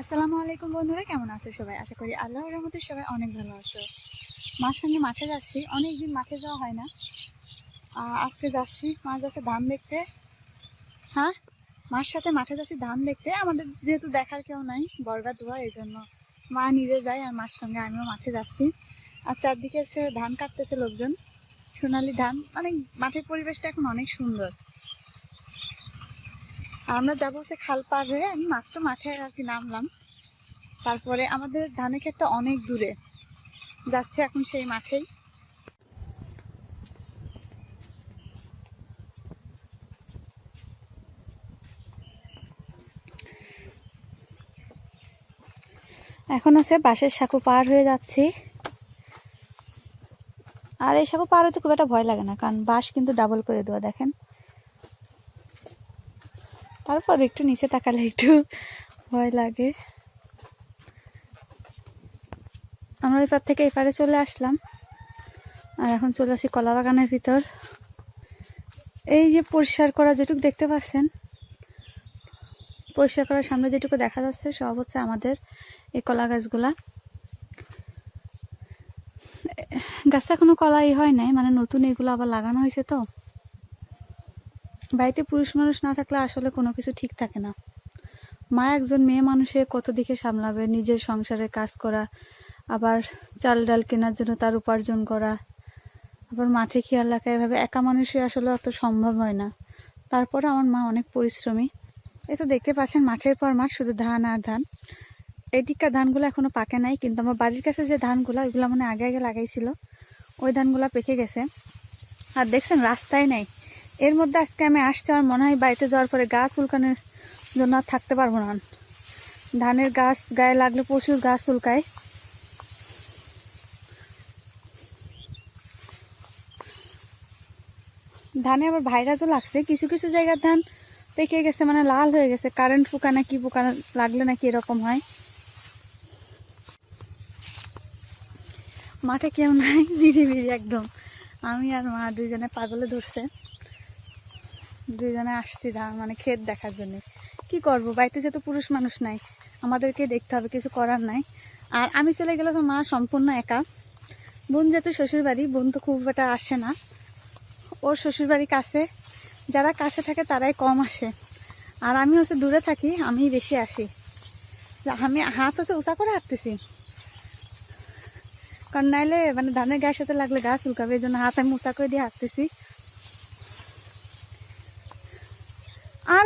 আসসালামু আলাইকুম বন্ধুরা, কেমন আছো সবাই? আশা করি আল্লাহর রহমতে সবাই অনেক ভালো আছো। মার সঙ্গে মাঠে যাচ্ছি অনেক দিন মাঠে যাওয়া হয় না। আজকে যাচ্ছি মা যাচ্ছে ধান দেখতে। হ্যাঁ? মার সাথে মাঠে যাচ্ছি ধান দেখতে। আমাদের যেহেতু দেখার কেউ নাই, বর্গা দোয়া, এই জন্য মা নিজে যায় আর মার সঙ্গে আমিও মাঠে যাচ্ছি। আর চারদিকে এসে ধান কাটতেছে লোকজন, সোনালি ধান। মানে মাঠের পরিবেশটা এখন অনেক সুন্দর। আর আমরা যাব হচ্ছে খাল পার হয়ে আমি মাত্র মাঠে আর কি নামলাম। তারপরে আমাদের ধানের ক্ষেতটা অনেক দূরে। যাচ্ছে এখন সেই মাঠেই। এখন আছে বাঁশের সাঁকু পার হয়ে যাচ্ছি। আর এই সাঁকু পার হতে খুব একটা ভয় লাগে না, কারণ বাঁশ কিন্তু ডাবল করে দেওয়া, দেখেন। তারপর একটু নিচে তাকালে একটু ভয় লাগে। আমরা ওই পার থেকে এপারে চলে আসলাম। আর এখন চলে আসি কলা বাগানের ভিতর। এই যে পরিষ্কার করা যেটুকু দেখতে পাচ্ছেন, পরিষ্কার করার সামনে যেটুকু দেখা যাচ্ছে, সব হচ্ছে আমাদের এই কলা গাছগুলা। গাছটা কোনো কলাই হয় নাই মানে নতুন এগুলো আবার লাগানো হয়েছে তো। বাড়িতে পুরুষ মানুষ না থাকলে আসলে কোনো কিছু ঠিক থাকে না। মা একজন মেয়ে মানুষে কত দিকে সামলাবে? নিজের সংসারের কাজ করা, আবার চাল ডাল কেনার জন্য তার উপার্জন করা, আবার মাঠে খেয়াল রাখা, এভাবে একা মানুষের আসলে অত সম্ভব হয় না। তারপরে আমার মা অনেক পরিশ্রমী। এ তো দেখতে পাচ্ছেন, মাঠের পর মাঠ, শুধু ধান আর ধান। এই দিককার ধানগুলো এখনও পাকে নাই, কিন্তু আমার বাড়ির কাছে যে ধানগুলো, ওইগুলো মানে আগে আগে লাগাইছিল, ওই ধানগুলো পেকে গেছে। আর দেখছেন, রাস্তায় নেই। এর মধ্যে আজকে আমি আসছি, আমার মনে হয় বাড়িতে যাওয়ার পরে গাছ উল্কানোর জন্য আর থাকতে পারব না। ধানের গাছ গায়ে লাগলে প্রচুর গাছ উল্কায়। ধানে আবার ভাইরাসও লাগছে, কিছু কিছু জায়গার ধান পেকে গেছে মানে লাল হয়ে গেছে। কারেন্ট পোকা নাকি পোকা লাগলে নাকি এরকম হয়। মাঠে কেউ নাই নিরিবিরি একদম। আমি আর মা দুইজনে পাগলে ধরছে। দুইজনে আসছি মানে ক্ষেত দেখার জন্য। কি করব? বাড়িতে যেহেতু পুরুষ মানুষ নাই, আমাদেরকে দেখতে হবে, কিছু করার নাই। আর আমি চলে গেলে তো মা সম্পূর্ণ একা। বোন যেহেতু শ্বশুর বাড়ি বোন তো খুব একটা আসে না। ওর শ্বশুর বাড়ি কাছে, যারা কাছে থাকে তারাই কম আসে। আর আমি হচ্ছে দূরে থাকি, আমি বেশি আসি। আমি হাত হচ্ছে উঁচা করে হাঁটতেছি। কারণ নাইলে মানে ধানের গায়ের সাথে লাগলে গাছ উল্কাবে, এই জন্য হাত আমি উঁচা করে দিয়ে হাঁটতেছি।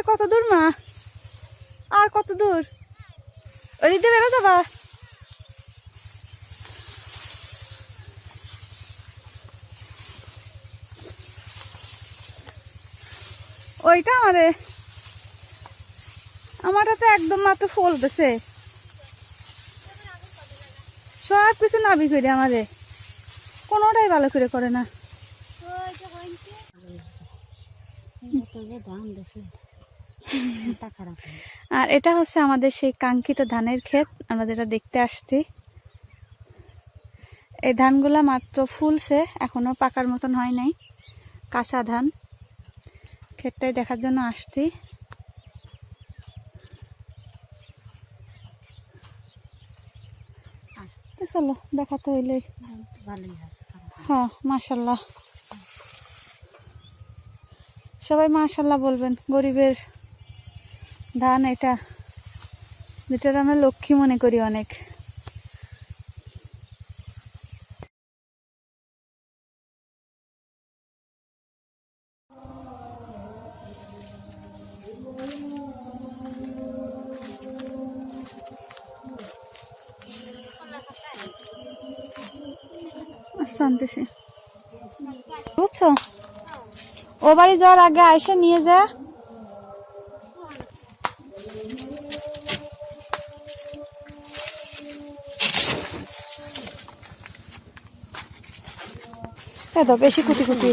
কত দূর মা? আর কত দূর? ওই দিকে বেরো যাবা ওইটা আমারে। আমারটা তো একদম মাত্র ফুল দিছে সব কিছু নাবি করে আমারে। কোনোটাই ভালো করে করে না। আর এটা হচ্ছে আমাদের সেই কাঙ্ক্ষিত ধানের ক্ষেত আমরা যেটা দেখতে আসছি। এই ধানগুলা মাত্র ফুলছে এখনও পাকার মতন হয় নাই। কাঁচা ধান। ক্ষেতটাই দেখার জন্য আসছি। চলো দেখাতে হইলে হ্যাঁ মাশাল্লাহ সবাই মাশাল্লাহ বলবেন গরিবের ধান এটা। যেটা আমরা লক্ষ্মী মনে করি অনেক। বুঝছ? ও বাড়ি যাওয়ার আগে আয়সা নিয়ে যা। এ তো বেশি কুটি কুটি।